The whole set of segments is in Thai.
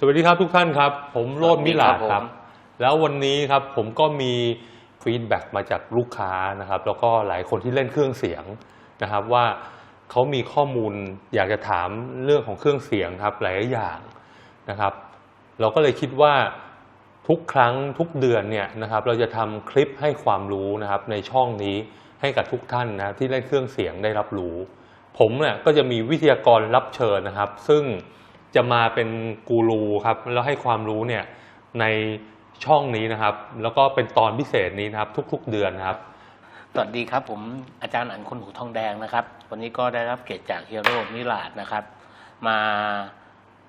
สวัสดีครับทุกท่านครับ ผมโรดมิลาดสวัสดีคครัรับบผมแล้ววันนี้ครับผมก็มีฟีดแบ็กมาจากลูกค้านะครับ แล้วก็หลายคนที่เล่นเครื่องเสียงนะครับ ว่าเขามีข้อมูลอยากจะถามเรื่องของเครื่องเสียงครับหลายอย่างนะครับ เราก็เลยคิดว่าทุกครั้งทุกเดือนเนี่ยนะครับ เราจะทำคลิปให้ความรู้นะครับ ในช่องนี้ให้กับทุกท่านนะที่เล่นเครื่องเสียงได้รับรู้ ผมเนี่ยก็จะมีวิทยากรรับเชิญนะครับ ซึ่ง จะมาเป็นกูรูครับแล้วให้ความรู้เนี่ยในช่องนี้นะครับ แล้วก็เป็นตอนพิเศษนี้นะครับ ทุกๆเดือนนะครับ สวัสดีครับ ผมอาจารย์อันคนหูทองแดงนะครับ วันนี้ก็ได้รับเกียรติจากเฮีโร่มิลาดนะครับ มา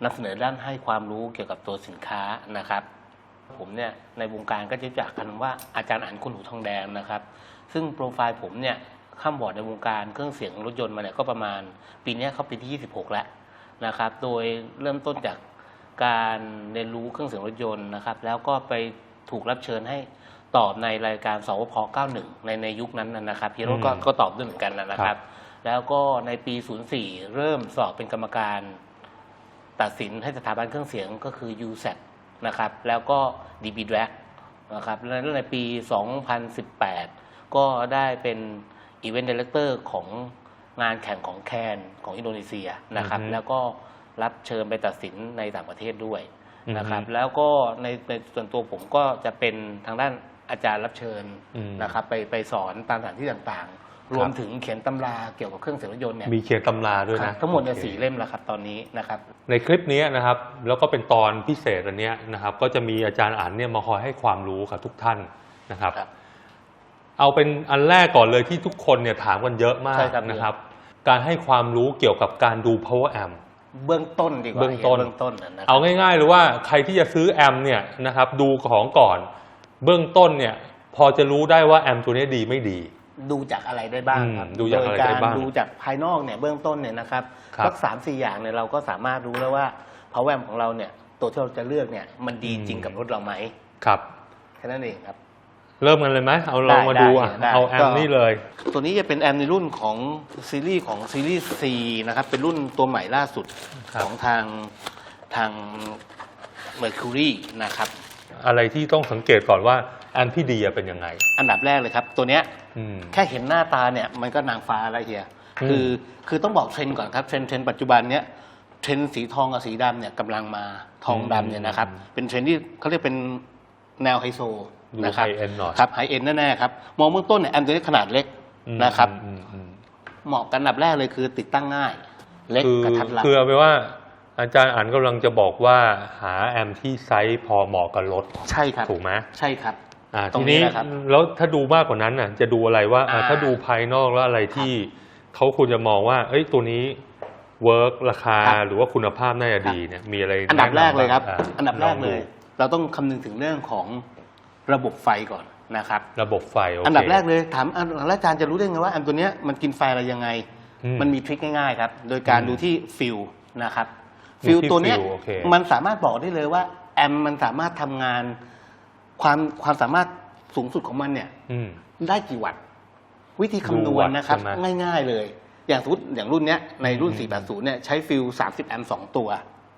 นำเสนอด้านให้ความรู้เกี่ยวกับตัวสินค้านะครับ ผมเนี่ยในวงการก็จะรู้จักกันว่าอาจารย์อันคนหูทองแดงนะครับ ซึ่งโปรไฟล์ผมเนี่ยข้ามบอร์ดในวงการเครื่องเสียงรถยนต์มาเนี่ยก็ประมาณ ปีนี้เขาปีที่ 26 แล้ว นะครับ โดยเริ่มต้นจากการเรียนรู้เครื่องเสียงรถยนต์นะครับ แล้วก็ไปถูกรับเชิญให้ตอบในรายการสวพ91 ในในยุคนั้นนะนะครับพี่โรจน์ก็อืมก็ตอบด้วยเหมือนกันนะคครัรับบแล้วก็ในปี 04 เริ่มสอบเป็นกรรมการตัดสินให้สถาบันเครื่องเสียงก็คือ u s a t นะครับแล้วก็ DB d r a g นะครับแล้วในปี 2018 ก็ได้เป็น Event Director ของ งานแข่งของแคนของอินโดนีเซียนะครับ อือฮึแล้วก็รับเชิญไปตัดสินในต่างประเทศด้วยนะครับ อือฮึแล้วก็ในในส่วนตัวผมก็จะเป็นทางด้านอาจารย์รับเชิญอืมนะครับ ไปไปสอนตามสถานที่ต่างๆ รวมถึงเขียนตำราเกี่ยวกับเครื่องเสียงรถยนต์เนี่ยมีเขียนตำราด้วยครันะบทั้งหมดเนี่ยโอคสี่เล่มแล้วครับตอนนี้นะครับ ในคลิปนี้นะครับแล้วก็เป็นตอนพิเศษอันเนี้ยนะครับ ก็จะมีอาจารย์อันเนี่ยมาคอยให้ความรู้กับทุกท่านนะครับ ครับเอาเป็นอันแรกก่อนเลยที่ทุกคนเนี่ยถามกันเยอะมากใช่ครับ นะครับ การให้ความรู้เกี่ยวกับการดู power amp เบื้องต้นดีกว่าเบื้องต้น เบื้องต้นนะนะคเอารับง่ายๆเลยว่าใครที่จะซื้อแอมป์เนี่ยนะครับดูของก่อน เบื้องต้นเนี่ยพอจะรู้ได้ว่าแอมป์ตัวนี้ดีไม่ดี ดูจากอะไรได้บ้างครับอืมดูจากอะไรได้บ้างโดยกดูจากภายนอกเนี่ยเบื้องต้นเนี่ยนะครับครับสักสามสี่อย่างเนี่ยเราก็สามารถรู้แล้วว่า power amp ของเราเนี่ยตัวที่เราจะเลือกเนี่ยมันดีอืม จริงกับรถเราไหมครับ แค่นั้นเองครับ เริ่มกันเลยไหมเอาเรามาได้ดูอะได้เอาแอมก็ป์นี่เลย ตัวนี้จะเป็นแอมในรุ่นของซีรีส์ของซีรีส์ C นะครับ เป็นรุ่นตัวใหม่ล่าสุดครับ ของทางทาง Mercury นะครับ อะไรที่ต้องสังเกตก่อนว่าแอมป์ที่ดีอะเป็นยังไง อันดับแรกเลยครับ ตัวเนี้ยอืม แค่เห็นหน้าตาเนี่ยมันก็นางฟ้าแล้วเฮียอืม คือคือต้องบอกเทรนด์ก่อนครับเทรนด์เทรนด์ปัจจุบันเนี้ยเทรนด์สีทองกับสีดำเนี่ยกำลังมาทองดำเนี่ยนะครับ เป็นเทรนด์ที่เขาเรียกเป็นแนวไฮโซดู นะคไฮรับเอ็นหน่อยครับไฮเอ็นแน่ๆครับมองเบื้องต้นเนี่ยแอมตัวนี้ขนาดเล็กอืมนะครับอืมอืมเหมาะกันอันดับแรกเลยคือติดตั้งง่าย เล็กคือกระทัดรัดคือเอาไปนว่า อาจารย์อันกำลังจะบอกว่าหาแอมป์ที่ไซส์พอเหมาะกับรถใช่ครับถูกไหมใช่ครับอ่าตรทีงนี้นี้นะครับแล้วถ้าดูมากกว่านั้นน่ะ จะดูอะไรว่าอ่าอ่าถ้าดูภายนอกแล้วอะไรที่เขาควรจะมองว่า เอ้ยตัวนี้เวิร์กราคาครับหรือว่าคุณภาพน่าจะดีเนี่ยมีอะไร อันดับแรกเลยครับแนะนำางอันดับแรกเลยองเราต้องคำนึงถึงเรื่องของ ระบบไฟก่อนนะครับระบบไฟโอเคอันดับแรกเลยถามอันแล้วอาจารย์จะรู้ได้ไงว่าอันตัวเนี้ยมันกินไฟอะไรยังไง อืมันมีทริคง่ายๆครับ โดยการอืมดูที่ฟิลนะครับ ดูฟิลที่ตัวเนี้ยฟิลโอเค มันสามารถบอกได้เลยว่า แอมมันสามารถทำงาน ความความสามารถสูงสุดของมันเนี่ย อืม ได้กี่วัตต์วิธีคำนดูววัณตต์นะครับใช่ไหมง่ายๆเลย อย่างสมมติอย่างรุ่นเนี้ยในรุ่นอืม480 เนี่ยใช้ฟิล 30 แอมป์สองตัว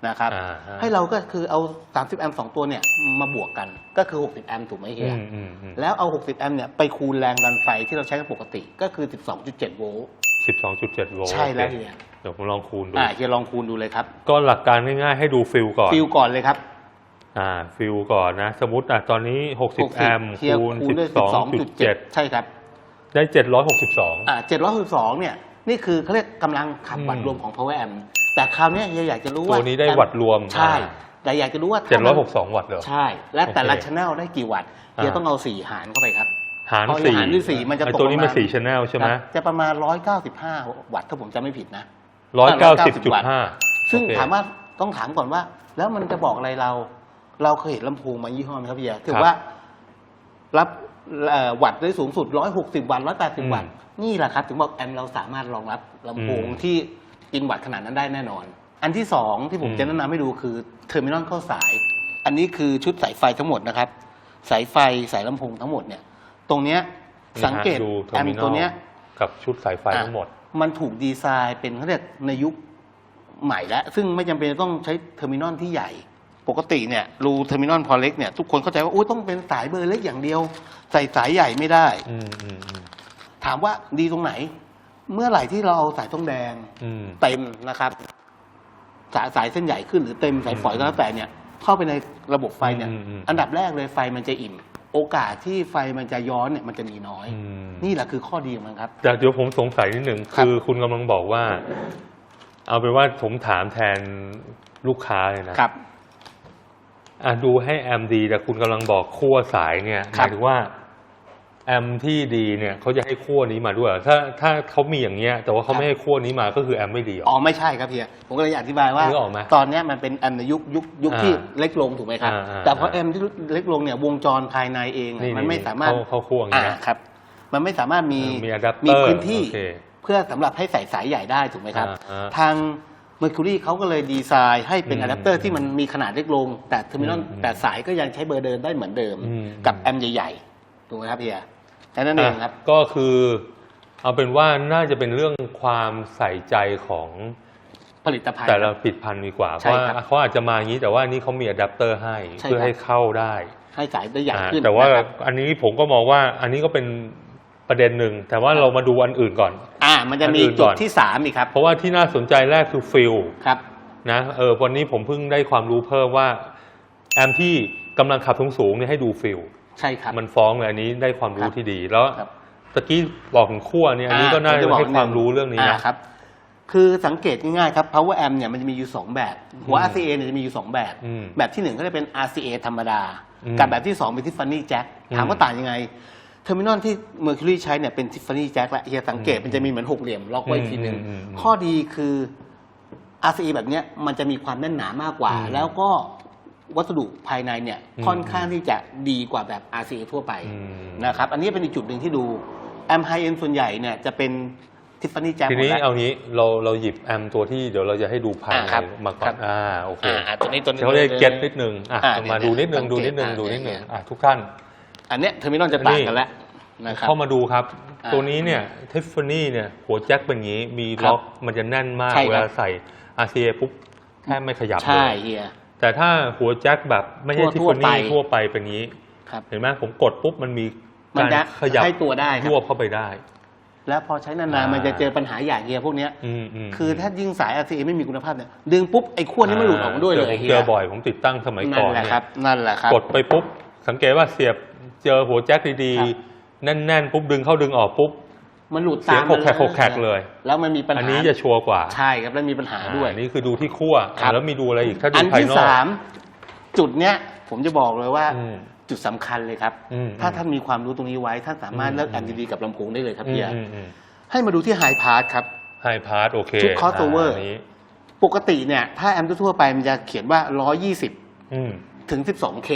นะครับอ่าฮะให้เราก็คือเอา 30 แอมป์สองตัวเนี่ยมาบวกกันก็คือ 60 แอมป์ถูกไหมเฮีอืยมอืมอืมแล้วเอา 60 แอมป์เนี่ยไปคูณแรงดันไฟที่เราใช้กันปกติก็คือ 12.7 โวลต์สิบสองจุดเจ็ดโวลต์ใช่แล้วโอเคเฮียเดี๋ยวผมลองคูณดูอ่าเฮียลองคูณดูเลยครับ ก็หลักการง่ายๆให้ดูฟิลก่อน ฟิลก่อนเลยครับ อ่าฟิลก่อนนะ สมมติอะตอนนี้หกสิบแอมป์เฮียคูณคูณสิด้วยบสองจุดเจ็ด12.7 ใช่ครับ ได้เจ็ดร้อยหกสิบสองอ่า 762 เนี่ยนี่คือเขาเรียกกำลังขับวัตต์รวมของ power amp แต่คราวเนี้ยเฮียอยากจะรู้ว่าตัวนี้ได้แอมวัตต์รวมใช่ แต่อยากจะรู้ว่าเจ็ดร้อยหถ้ากสองวัตต์เหรอใช่ และแต่ละโอเคช anel ได้กี่วัตต์เฮียอ่าต้องเอาสี่หารเข้าไปครับหารพอสี่หารด้วยสี่มันจะไอ้ตกตัวนี้ประมามาณสี่ชแนลใช่ไหมครับจะประมาณ195วัตต์ถ้าผมจำไม่ผิดนะร้อยเก้าสิบจุดวัตต์ห้าซึ่งถามว่าต้องถามก่อนว่า แล้วมันจะบอกอะไรเรา เราเคยเห็นลำโพงมายี่ห้อไหมครับพี่เฮียถือว่า รับเอ่อวัตต์ได้สูงสุด160วัตต์180วัตต์นี่แหละครับ ถึงบอกแอมเราสามารถรองรับลำโพงที่ กินวัตต์ขนาดนั้นได้แน่นอน อันที่สองที่ผมจะแนะนำให้ดูคือเทอร์มินอลเข้าสาย อันนี้คือชุดสายไฟทั้งหมดนะครับ สายไฟสายลำโพงทั้งหมดเนี่ย ตรงเนี้ยสังเกตดูแอมตัวเนี้ยกับชุดสายไฟทั้งหมดอะมันถูกดีไซน์เป็นเขาเรียกในยุคใหม่แล้ว ซึ่งไม่จำเป็นจะต้องใช้เทอร์มินอลที่ใหญ่ ปกติเนี่ยรูเทอร์มินอลพอเล็กเนี่ยทุกคนเข้าใจว่าอุ้ยต้องเป็นสายเบอร์เล็กอย่างเดียว ใส่สายใหญ่ไม่ได้ อืมอืมอืมถามว่าดีตรงไหน เมื่อไหร่ที่เราเอาสายทองแดงอืม เต็มนะครับ สายสายเส้นใหญ่ขึ้นหรือเต็มสายฝอยก็แล้วแต่เนี่ย เข้าไปในระบบไฟเนี่ยอืมอืม อันดับแรกเลยไฟมันจะอิ่ม โอกาสที่ไฟมันจะย้อนเนี่ยมันจะมีน้อย อืมนี่แหละคือข้อดีของมันครับ แต่เดี๋ยวผมสงสัยนิดหนึ่งครับ คือคุณกำลังบอกว่า เอาเป็นว่าผมถามแทนลูกค้าเลยนะครับ อะดูให้แอมดีแต่คุณกำลังบอกขั้วสายเนี่ยหครัมาบ ยถึงว่า แอมที่ดีเนี่ยเขาจะให้ขั้วนี้มาด้วยเหรอถ้าถ้าเขามีอย่างเงี้ย แต่ว่าเขาไม่ให้ขั้วนี้มาก็คือแอมไม่ดีเหรออ๋อไม่ใช่ครับเพียผมก็เลยอยากอธิบายว่า นึกออกไหมตอนเนี้ยมันเป็นอันในยุคยุคยุคอ่าที่เล็กลงถูกไหมครับ อ่าอ่าแต่พอเอ็มที่เล็กลงเนี่ยวงจรภายในเองอะนี่มันไม่สามารถเข้าเข้าขั้วอย่างอ่าเงี้ยครับ มันไม่สามารถมีมีอะแดปเตอร์มีพื้นที่โอเคเพื่อสำหรับให้ใส่สายใหญ่ได้ถูกไหมครับ อ่าอ่าทาง Mercury เขาก็เลยดีไซน์ให้เป็นอืมอะแดปเตอร์ที่มันมีขนาดเล็กลง แต่เทอร์มินอลอืมแต่สายก็ยังใช้เบอร์เดินได้เหมือนเดิม อืม กับแอมใหญ่ๆ ถูกไหมครับเพียแค่นั้นเองครับอะก็คือเอาเป็นว่าน่าจะเป็นเรื่องความใส่ใจของผลิตภัณฑ์ แต่ละผลิตภัณฑ์ดีกว่าเพใช่ราะครับว่าเขาอาจจะมาอย่างนี้แต่ว่านี่เขามีอะแดปเตอร์ให้ใช่เพื่อครับให้เข้าได้ให้สายได้ใหญ่อ่าขึ้นแต่ว่านะครับอันนี้ผมก็มองว่าอันนี้ก็เป็นประเด็นหนึ่งแต่ว่าเรามาดูอันอื่นก่อน อ่า มันจะมีอันอื่นจุก่ดอน ที่สามอีกครับเพราะว่าที่น่าสนใจแรกคือฟิลครับ นะเออวันนี้ผมเพิ่งได้ความรู้เพิ่มว่าแอมที่กำลังขับสูงๆเนี่ยให้ดูฟิล ใช่ครับ มันฟ้องเลยอันนี้ได้ความรู้ครับที่ดี แล้วครับ ตะกี้บอกถึงขั้วเนี่ยอันนี้ก็น่าผจะบอกให้ความรู้เรื่องนี้านะครับ คือสังเกตง่ายๆครับ power amp เนี่ยมันจะมีอยู่ 2 แบบ หัวอืม RCA เนี่ยจะมีอยู่ 2 แบบ อืมแบบที่หนึ่งก็จะเป็น RCA ธรรมดา อืมกับแบบที่ 2 เป็น Tiffany Jack ถามว่าอืมต่างยังไง เทอร์มินอลที่ Mercury ใช้เนี่ยเป็น Tiffany Jack และเฮียสังเกตอืมมันจะมีเหมือนหกเหลี่ยมล็อกไว้อืมทีหนึ่งอืมอืมข้อดีคือ RCA แบบเนี้ยมันจะมีความแน่นหนามากกว่า อืมแล้วก็ วัสดุภายในเนี่ยอืมค่อนข้างที่จะดีกว่าแบบ RCA ทั่วไปอืมนะครับอันนี้เป็นอีกจุดหนึ่งที่ดูแอมไฮเอ็นส่วนใหญ่เนี่ยจะเป็นทิฟฟานี่แจ็คทีนี้เอางี้เราเราหยิบแอมตัวที่เดี๋ยวเราจะให้ดูภายในอ่าครับมาก่อครันบอ่าโอเคอ่าตัวนี้ตัวนี้เขาเรียกเก็ตนิดนึงอะอ่าเอามาเนี่ยดูนิดนึงสังดูเกตนิดนึงอ่าดูนิดนึงเนี่ยอะทุกท่าน อันเนี้ยเทอร์มินอลจะต่างกันแล้วนะครับเข้ามาดูครับอ่าตัวนี้เนี่ยทิฟฟานี่เนี่ยหัวแจ็คเป็นอย่างนี้มีครับล็อกมันจะแน่นมากใช่ครับเวลาใส่ RCA ปุ๊บแค่ไม่ขยับเลใช่ยเฮีย แต่ถ้าหัวแจ็คแบบไม่ใช่ทั่ทิฟวฟาๆไปนี่ทั่วไปเป็นอย่างนี้ครับเห็นไหมผมกดปุ๊บมันมีมันการจะขยับให้ตัวได้ครรัวบบเข้าไปได้ แล้วพอใช้นานอ่าๆมันจะเจอปัญหาอย่างเฮียพวกเนี้ยอืมอืมคือถ้ายิ่งสาย RCA ไม่มีคุณภาพเนี่ยดึงปุ๊บไอ้ขั้วนี้ไม่หลุดออกมาด้วยเลยผมฮีเจอบ่อยผมติดตั้งสมัยนั่ก่อนนแหละเนี่ครัยบนั่นแหละครับกดไปปุ๊บสังเกตว่าเสียบเจอหัวแจ็คดีครับๆแน่นๆปุ๊บดึงเข้าดึงออกปุ๊บ มันหลุดเสียงตามโคกแขกโคกแขกเลย แล้วมันมีปัญหาอันนี้จะชัวร์กว่า ใช่ครับแล้วมีปัญหาด้วยอันนี้คือดูที่ขั้วครับอะแล้วมีดูอะไรอีกถ้าดูอันภายที่นอกสามจุดเนี้ยผมจะบอกเลยว่าอืมจุดสำคัญเลยครับอืมถ้าท่านมีความรู้ตรงนี้ไว้ท่านสามารถอืมเลิกแอนดีๆกับลำโพงได้เลยครับอืพี่มยาอืมอืมให้มาดูที่ไฮพาสครับไฮพาร์ทโอเคชุด crossover อันนี้ปกติเนี่ย ถ้าแอมทั่วๆไปมันจะเขียนว่า 120อืมถึง 12K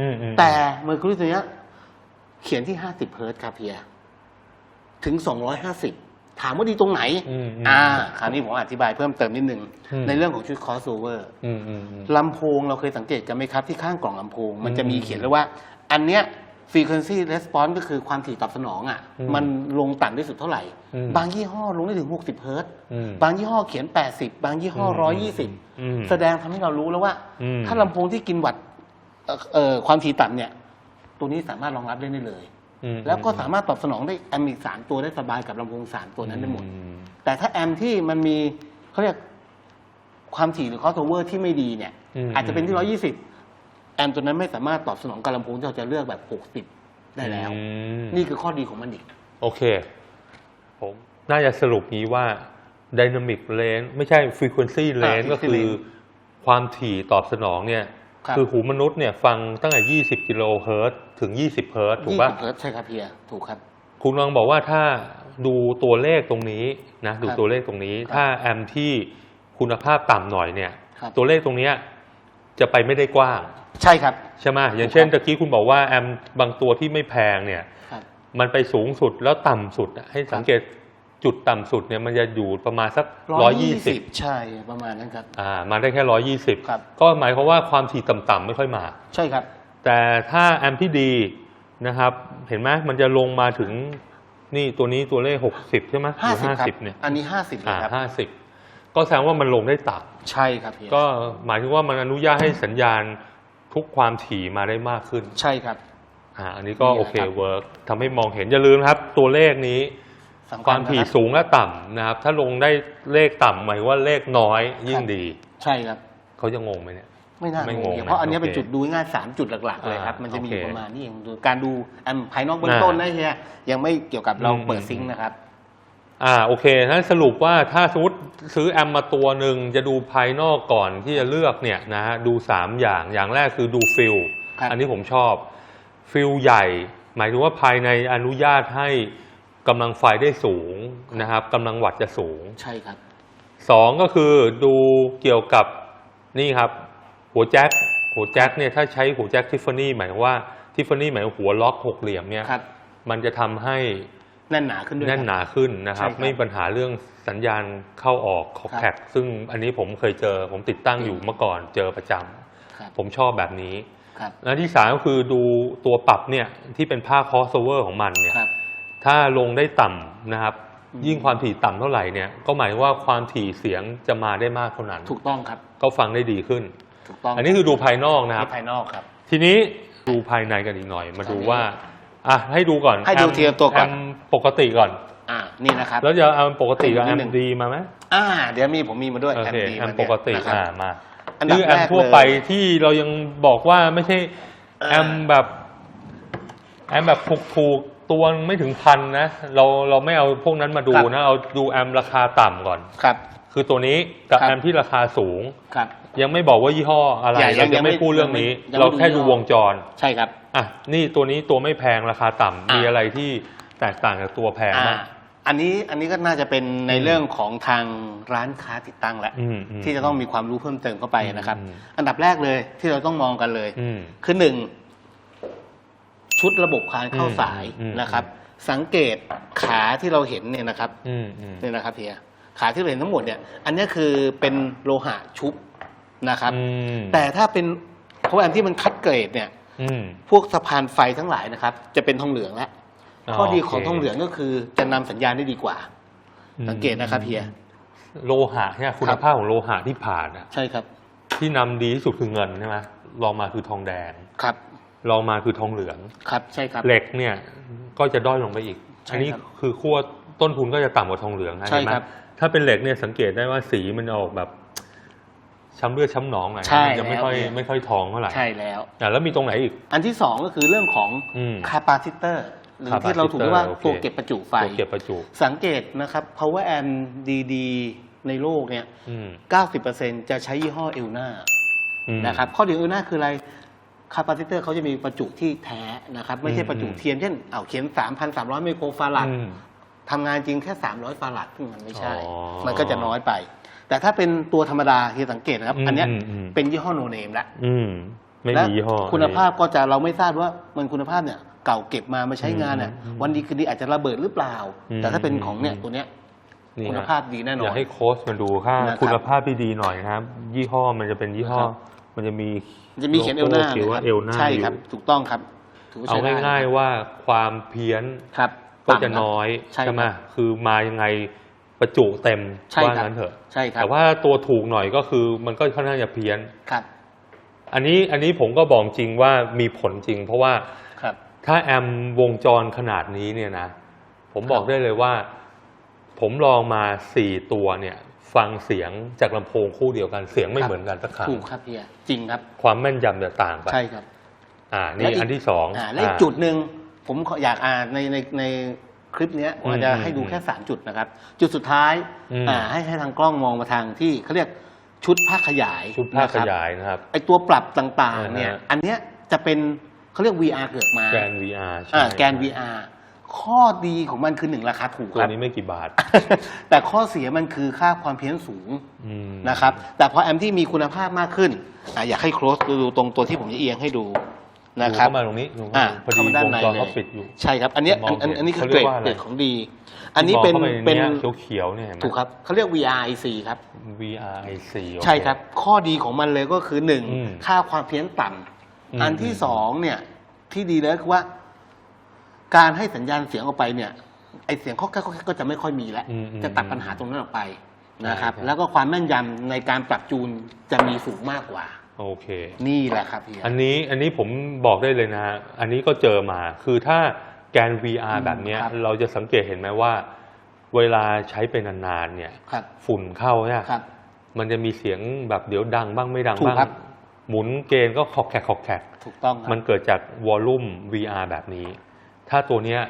อืมอืมแต่เมอร์คูรีตัวเนี้ยเขียนที่ 50 เฮิร์ตซ์ครับพี่ยา ถึง 250 ถามว่าดีตรงไหน อืมอืม อ่า คราวนี้ผมอธิบายเพิ่มเติมนิดนึง อืม ในเรื่องของชุด crossover อืมอืมอืม ลำโพงเราเคยสังเกตกันไหมครับ ที่ข้างกล่องลำโพง มันจะมีอืมเขียนเลยว่า อันเนี้ย frequency response ก็คือความถี่ตอบสนองอะ อืมมันลงต่ำที่สุดเท่าไหร่ อืม บางยี่ห้อลงได้ถึง 60 เฮิร์ตซ์ อืม บางยี่ห้อเขียน 80 บางยี่ห้อ อืม120อืมแสดงทำให้เรารู้แล้วว่า อืม ถ้าลำโพงที่กินวัตต์เอ่อเอ่อความถี่ต่ำเนี่ย ตัวนี้สามารถรองรับได้ได้เลย อืมแล้วก็สามารถตอบสนองได้แอมอีกสามตัวได้สบายกับลำโพงสามตัวนั้นได้หมด อืม แต่ถ้าแอมที่มันมีเขาเรียกความถี่หรือ crossover ที่ไม่ดีเนี่ย อืมอาจจะเป็นที่ร้อยี่สิบแอมตัวนั้นไม่สามารถตอบสนองกับลำโพงที่เราจะเลือกแบบหกสิบได้แล้ว อืม นี่คือข้อดีของมันอีก โอเค ผมน่าจะสรุปนี้ว่า Dynamic Range ไม่ใช่ Frequency Range อ่าก็คือ Range ความถี่ตอบสนองเนี่ย ครับคือหูมนุษย์เนี่ยฟังตั้งแต่ 20 กิโลเฮิรตซ์ถึง 20 เฮิรตซ์ถูกยี่ปะสิบเฮิร์ตซ์ใช่ครับเพียถูกครับ คุณลองบอกว่าถ้าดูตัวเลขตรงนี้นะดูครับตัวเลขตรงนี้ครับถ้าแอมที่คุณภาพต่ำหน่อยเนี่ยครับตัวเลขตรงเนี้ยจะไปไม่ได้กว้าง ใช่ครับใช่ไหมอย่างเช่นถูกครับตะกี้คุณบอกว่าแอมบางตัวที่ไม่แพงเนี่ยครับมันไปสูงสุดแล้วต่ำสุดอะให้สังเกต จุดต่ำสุดเนี่ยมันจะอยู่ประมาณสักร้อยยี่สิบใช่ประมาณนั้นครับ อ่ามาได้แค่ร้อยี่สิบครับ ก็หมายความว่าความถี่ต่ำๆไม่ค่อยมา ใช่ครับ แต่ถ้าแอมที่ดีนะครับ เห็นไหมมันจะลงมาถึงนี่ตัวนี้ตัวเลขหกสิบใช่ไหมห้าสิบครับ50เนี่ยอันนี้ห้าสิบเลยอ่าครับ ห้าสิบก็แสดงว่ามันลงได้ต่ใช่ครับเฮียำก็หมายถึงว่ามันอนุญาตให้สัญญาณทุกความถี่มาได้มากขึ้น ใช่ครับ อ่าอันนี้ก็นี่แหละโอเคครับเวิร์กทำให้มองเห็นอย่าลืมนะครับ ตัวเลขนี้ สำคคัวาญมนะถี่ครับสูงและต่ำนะครับ ถ้าลงได้เลขต่ำหมายถึงว่าเลขน้อยยิ่งดี ใช่ครับ เขาจะงงไหมเนี่ย ไม่น่าไม่งงงงเฮียนะเพราะอันเนี้ยโอเคเป็นจุดดูง่ายๆสามจุดหลักๆเลยครับ อ่ามันจะมีโออยู่เคประมาณนี้เองดูการดูแอมภายนอกเบื้องต้นนะเฮียยังไม่เกี่ยวกับเราอืม เปิดอืมซิงค์นะครับ อ่าโอเคนั้นสรุปว่าถ้าสมมติซื้อแอมมาตัวหนึ่งจะดูภายนอกก่อนที่จะเลือกเนี่ยนะฮะดูสามอย่างอย่างแรกคือดูฟิลครับ อันนี้ผมชอบฟิลใหญ่ หมายถึงว่าภายในอนุญาตให้ กำลังไฟได้สูงนะครับกำลังวัตต์จะสูงใช่ครับสองก็คือดูเกี่ยวกับนี่ครับหัวแจ็คหัวแจ็คเนี่ยถ้าใช้หัวแจ็คทิฟฟานี่หมายถึงว่าทิฟฟานี่หมายถึงหัวล็อกหกเหลี่ยมเนี่ยครับมันจะทำให้แน่นหนาขึ้นด้วย แน่นหนาขึ้นนะครับ ใช่ครับไม่มีปัญหาเรื่องสัญญาณเข้าออกของครับแท็กซึ่งอันนี้ผมเคยเจอ ผมติดตั้งอยู่เมื่อก่อนเจอประจำครับ ผมชอบแบบนี้ ครับและที่สามก็คือดูตัวปรับเนี่ยที่เป็นผ้าคอสโอเวอร์ของมันเนี่ย ครับ ถ้าลงได้ต่ำนะครับอืมยิ่งความถี่ต่ำเท่าไหร่เนี่ยก็หมายว่าความถี่เสียงจะมาได้มากเท่านั้นถูกต้องครับ ก็ฟังได้ดีขึ้น ถูกต้องอันนี้คือดูภายนอกนะครับที่ภายนอกครับ ทีนี้ดูภายในกันอีกหน่อย มาดูครับว่าอะให้ดูก่อนให้ดูแอมทีละตัวก่อนแอมปกติก่อน อ่านี่นะครับ แล้วจะเอาปกติกับนิแอดมนึงดีมาไหมอ่า เดี๋ยวมีผมมีมาด้วยโอแอมเคดีแอมมาปเนี่ยกตินะครับอ่ามาอันดับคือแอมแรกทั่วเลยไปที่เรายังบอกว่าไม่ใช่อ่าแอมแบบแอมแบบถูกๆ ตัวไม่ถึงพันนะ เราเราไม่เอาพวกนั้นมาดูนะ เอาดูแอมราคาต่ำก่อน ครับ คือตัวนี้กับครับ แอมที่ราคาสูง ครับ ยังไม่บอกว่ายี่ห้ออะไรอย่าเรายัยังงไม่ไม่พูดเรื่องนี้ ยังไม่เราแค่ยังไม่ดูดูยี่ห้อ วงจรใช่ครับ อะนี่ตัวนี้ตัวไม่แพงราคาต่ำอะ มีอะไรที่แตกต่างจากตัวแพงอ่าบ้างอันนี้อันนี้ก็น่าจะเป็นในอืมเรื่องของทางร้านค้าติดตั้งแหละ อืมม ที่จะต้องมีความรู้เพิ่มเติมเข้าไปนะครับ อืม อันดับแรกเลยที่เราต้องมองกันเลย อืม คือหนึ่ง ชุดระบบการเข้าสายอืมอืมนะครับ สังเกตขาที่เราเห็นเนี่ยนะครับอืมอืมเนี่ยนะครับเพียขาที่เราเห็นทั้งหมดเนี่ย อันนี้คือเป็นโลหะชุบนะครับอืมแต่ถ้าเป็นเพราะว่าอันที่มันคัดเกรดเนี่ยอืมพวกสะพานไฟทั้งหลายนะครับ จะเป็นทองเหลืองแล้วอ๋อข้อดีของโอเคทองเหลืองก็คือจะนำสัญญาณได้ดีกว่า สังเกตนะครับเฮียโลหะเนี่ยคุณภาพของโลหะที่ผ่านอะใช่ครับ ที่นำดีที่สุดคือเงินใช่ไหมรองมาคือทองแดงครับ รองมาคือทองเหลือง ครับใช่ครับ เหล็กเนี่ยก็จะด้อยลงไปอีก ใช่อันนี้ครับคือขั้วต้นทุนก็จะต่ำกว่าทองเหลืองนะใช่เห็นไหมครับถ้าเป็นเหล็กเนี่ยสังเกตได้ว่าสีมันออกแบบช้ำเลือดช้ำหนองอะใช่มันจะไม่ค่อยแล้วเนี่ยไม่ค่อยทองเท่าไหร่ใช่แล้ว อะแล้วมีตรงไหนอีก อันที่สองก็คือเรื่องของอืมคาปาซิเตอร์หรือที่เราถูกเรียกว่า capacitor โอเค ตัวเก็บประจุไฟ ตัวเก็บประจุ สังเกตนะครับ power amp ดีๆ ในโลกเนี่ย อืม90%จะใช้ยี่ห้อเอลนาอืมนะครับ ข้อดีเอลนาคืออะไร คาปาซิเตอร์เขาจะมีประจุที่แท้นะครับ ไม่ใช่อืมประจุเทียมเช่นเอาเขียน 3,300 ไมโครฟาราดอืม ทำงานจริงแค่ 300 ฟาราดซึ่งมันไม่ใช่ อ๋อมันก็จะน้อยไป แต่ถ้าเป็นตัวธรรมดาที่สังเกตนะครับ อืมอันเนี้ยอืมอืม เป็นยี่ห้อโนเนมแล้วอืม ไม่และมียี่ห้อ คุณภาพก็จะเราไม่ทราบว่ามันคุณภาพเนี่ยเก่าเก็บมามาใช้งานเนี่ยอืมวันดีคืนดีอาจจะระเบิดหรือเปล่า อืม แต่ถ้าเป็นของเนี่ยอืมตัวเนี้ยนี่คุณฮะภาพดีแน่นออน ยากให้โค้ชมาดูค่านะครับคุณภาพที่ดีหน่อยนะครับ ยี่ห้อมันจะเป็นยี่ห้อนะครับ มันจะมีจะมีเขียนเอลหน้าเขียนว่าเอลหน้าใช่อยู่ครับ ถูกต้องครับถือว่าเอาใช้ได้ง่ายๆว่าความเพี้ยนครับ ก็จะต่ำน้อยใช่ครับไหมคือมายังไงประจุเต็มใช่ว่าครับงั้นเถอะใช่ครับ แต่ว่าตัวถูกหน่อยก็คือมันก็ค่อนข้างจะเพี้ยน ครับอันนี้อันนี้ผมก็บอกจริงว่ามีผลจริง เพราะว่าครับ ถ้าแอมวงจรขนาดนี้เนี่ยนะ ผมบอกครับได้เลยว่า ผมลองมาสี่ตัวเนี่ย ฟังเสียงจากลำโพงคู่เดียวกันเสียงไม่เหมือนกันสักครั้งถูกครับเฮียจริงครับ ความแม่นยำจะต่างไปใช่ครับ อ่าและนี่อีกอันที่สองอ่าและอีกจุดหนึ่งผมขออยากอ่านในในในคลิปเนี้ยผมอาจจะอืมให้ดูอืมแค่สามจุดนะครับ จุดสุดท้ายอืมอ่าให้ให้ทางกล้องมองมาทางที่เขาเรียกชุดภาคขยายชุดภาพนะขครับยายนะครับไอตัวปรับต่างๆ เนี่ยอ่าฮะอันเนี้ยจะเป็นเขาเรียก VR เกิดมาแกน VR ใช่อ่าแกน VR ข้อดีของมันคือหนึ่งราคาถูกตัวครับ นี้ไม่กี่บาท แต่ข้อเสียมันคือค่าความเพี้ยนสูงอืม นะครับ แต่พอแอมที่มีคุณภาพมากขึ้นอะอยากให้ close ดูตรงตัวที่ผมจะเอียงให้ดูนะครับดูเข้ามาตรงนี้ดูอ่าพอดีเข้ามาด้านวงในจรเลยเขาปิดอยู่ใช่ครับ อันเนี้ยมองอันเห็นอันนี้คือเขาเกเรีรยดกว่าอะไร เกรดของดี อันนี้เป็นมงข้าไเป็นยเขียวๆเนี่ยเห็นไหม ถูกครับเขาเรียก VRIC ครับ VRIC โอเใช่ครับ ข้อดีของมันเลยก็คือหนึ่งอืมค่าความเพี้ยนต่อืมำอันที่สองเนี่ยที่ดีเลยคือว่า การให้สัญญาณเสียงออกไปเนี่ยไอเสียงข้อแก้วก็จะไม่ค่อยมีแล้ว อืมอืมจะตัดปัญหาตรงนั้นออกไปนะครับ ใช่แล้วก็ความแม่นยำในการปรับจูนจะมีสูงมากกว่า โอเค นี่แหละครับพี่อันนี้อันนี้ผมบอกได้เลยนะฮะ อันนี้ก็เจอมา คือถ้าแกน VR อืมแบบเนี้ย ครับ เราจะสังเกตเห็นไหมว่า เวลาใช้ไปนานๆเนี่ย ครับฝุ่นเข้าเนี่ยครับ มันจะมีเสียงแบบเดี๋ยวดังบ้างไม่ดังถูกบ้าง ครับ หมุนเกณฑ์ก็ขอกแขกขอกแขก ถูกต้องครับ มันเกิดจากวอลลุ่ม VR แบบนี้ ถ้าตัวเนี้ย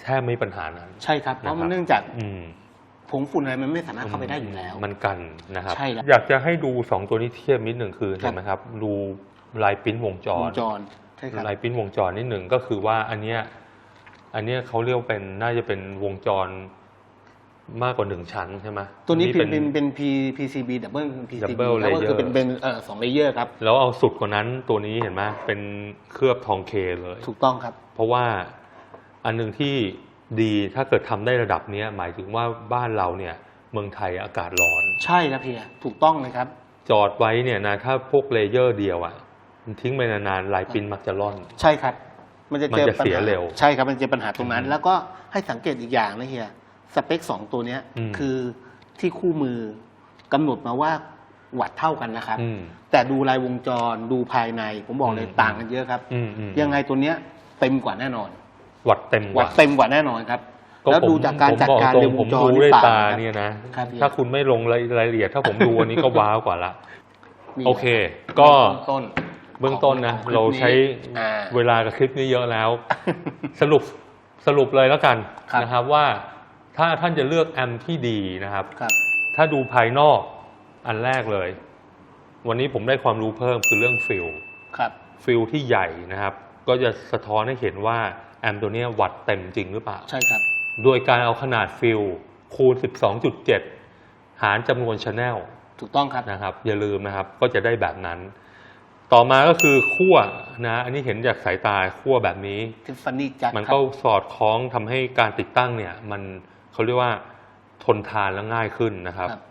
แทบไม่มีปัญหานั้น ใช่ครับ เพราะมันนะครับเนื่องจากอืมผงฝุ่นอะไรมันไม่สามารถเข้าไปได้อยู่แล้ว มันกันนะครับ ใช่ครับอยากจะให้ดูสองตัวนี้เทียบนิดหนึ่งคือครับ เห็นไหมครับ ดูลายปริ้นวงจวรงจรใช่ครับ ลายปริ้นวงจรนิดหนึ่งก็คือว่าอันเนี้ยอันเนี้ยเขาเรียกว่าเป็นน่าจะเป็นวงจร มากกว่าหนึ่งชั้นใช่ไหมตัวนี้อัเป็นเป็นเป็น P PCB double PCB Double แล้วก็คือ layer เป็นเป็นเอ่อสองเลเยอร์ครับ แล้วเอาสุดกว่านั้นตัวนี้เห็นไหมเป็นเคลือบทองเคเลย ถูกต้องครับ เพราะว่าอันหนึ่งที่ดีถ้าเกิดทำได้ระดับเนี้ยหมายถึงว่าบ้านเราเนี่ยเมืองไทยอากาศร้อน ใช่ครับพี่ถูกต้องเลยครับ จอดไว้เนี่ยนะถ้าพวกเลเยอร์เดียวอะ่ะมันทิ้งไปนานๆลายปริ้นมักจะร่อน ใช่ครับ มันจะมันเจอจะปัญเสียหาเร็ว ใช่ครับมันจะเจอปัญหาตรงนั้นอืมแล้วก็ให้สังเกตอีกอย่างนะเฮีย สเปคสองตัวเนี้ยอืม คือที่คู่มือกำหนดมาว่าวัดเท่ากันนะครับ อืม แต่ดูลายวงจรดูภายในผมบอกเลยอืม ต่างกันเยอะครับ อืมอืมยังไงตัวเนี้ยเต็มกว่าแน่นอน วัดเต็มกวัว่าดเต็มกว่าแน่นอนครับ ก็แล้วผมดูจากการจัดการผมในบวอกงตจรงผมรดูด้วยต่งตาครับเนี่ยนะ ครับพี่ถ้าคุณไม่ลงรายรายละเอียด ถ้าผมดูอันนี้ก็ว้าวกว่าละ นี่โอเค ก็เบื้องต้นเบื้องต้นนะ ของคลิปเราใช้อ่า เวลากับคลิปนี้เยอะแล้ว สรุปสรุปเลยแล้วกันครับ นะครับว่า ถ้าท่านจะเลือกแอมที่ดีนะครับ ครับ ถ้าดูภายนอกอันแรกเลย วันนี้ผมได้ความรู้เพิ่มคือเรื่องฟิลครับ ฟิลที่ใหญ่นะครับ ก็จะสะท้อนให้เห็นว่าแอมตัวเนี้ยวัดเต็มจริงหรือเปล่า ใช่ครับ โดยการเอาขนาดฟิลคูณ 12.7 หารจำนวนชแนลถูกต้องครับ นะครับ อย่าลืมนะครับก็จะได้แบบนั้น ต่อมาก็คือขั้วนะ อันนี้เห็นจากสายตาขั้วแบบนี้ ทิฟฟานี่จักมันครัก็บ สอดคล้องทำให้การติดตั้งเนี่ยมัน เขาเรียกว่าทนทานและง่ายขึ้นนะครับครับ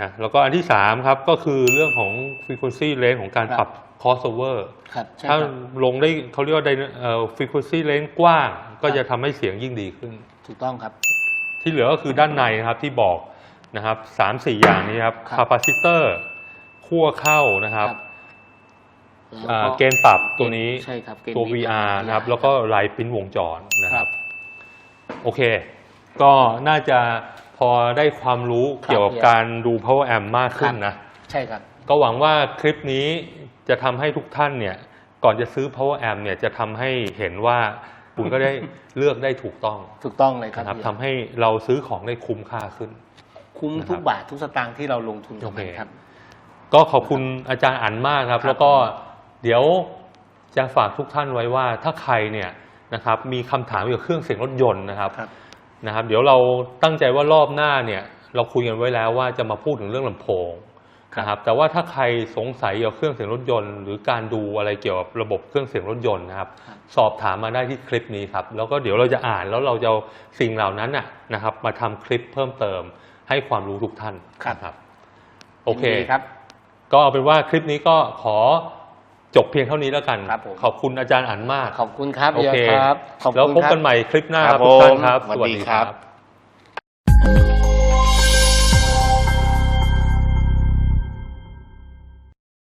นะแล้วก็อันที่สามครับก็คือเรื่องของ frequency range ของการครับปรับ crossover ครับใช่คถ้ารับลงได้เขาเรียกว่าได้เอ่อ frequency range กว้าง ก็ครับจะทำให้เสียงยิ่งดีขึ้น ถูกต้องครับ ที่เหลือก็คือด้านในนะครับที่บอกนะครับสามสี่อย่างนี้ครับครับ capacitor ขั้วเข้านะครับแล้วอ่าเกณฑ์ปรับตัวนี้ใช่ครับเกณฑ์ตัว VR นะครับ แล้วก็ไลน์ปริ้นวงจรนะคครัรับ บ โอเค ก็น่าจะพอได้ความรู้ครับเกี่ยวกับการดู power amp มากขึ้นนะ ใช่ครับ ก็หวังว่าคลิปนี้จะทำให้ทุกท่านเนี่ย ก่อนจะซื้อ power amp เนี่ยจะทำให้เห็นว่าคุณก็ได้เลือกได้ถูกต้องถูกต้องเลยครับนะครับพี่ทำให้เราซื้อของได้คุ้มค่าขึ้น คุ้มนะครับทุกบาททุกสตางค์ที่เราลงทุนกับมันโอเคครับ ก็ขอบคุณอาจารย์อันมากครับครับ แล้วก็เดี๋ยวจะฝากทุกท่านไว้ว่าถ้าใครเนี่ยนะครับมีคำถามเกี่ยวกับเครื่องเสียงรถยนต์นะครับครับ นะครับ เดี๋ยวเราตั้งใจว่ารอบหน้าเนี่ย เราคุยกันไว้แล้วว่าจะมาพูดถึงเรื่องลำโพงนะครับแต่ว่าถ้าใครสงสัยเกี่ยวกับเครื่องเสียงรถยนต์ หรือการดูอะไรเกี่ยวกับระบบเครื่องเสียงรถยนต์นะครับครับสอบถามมาได้ที่คลิปนี้ครับ แล้วก็เดี๋ยวเราจะอ่านแล้วเราจะเอาสิ่งเหล่านั้นน่ะนะครับ มาทำคลิปเพิ่มเติม ให้ความรู้ทุกท่านนะครับ โอเคยินดีครับ ก็เอาเป็นว่าคลิปนี้ก็ขอ จบเพียงเท่านี้แล้วกัน ครับผม ขอบคุณอาจารย์อันมาก ขอบคุณครับโอเคเฮียครับขอบแล้วคุณพบครับ กันใหม่คลิปหน้าคครัรับบทุกท่านผมครับ สวัสดีครับ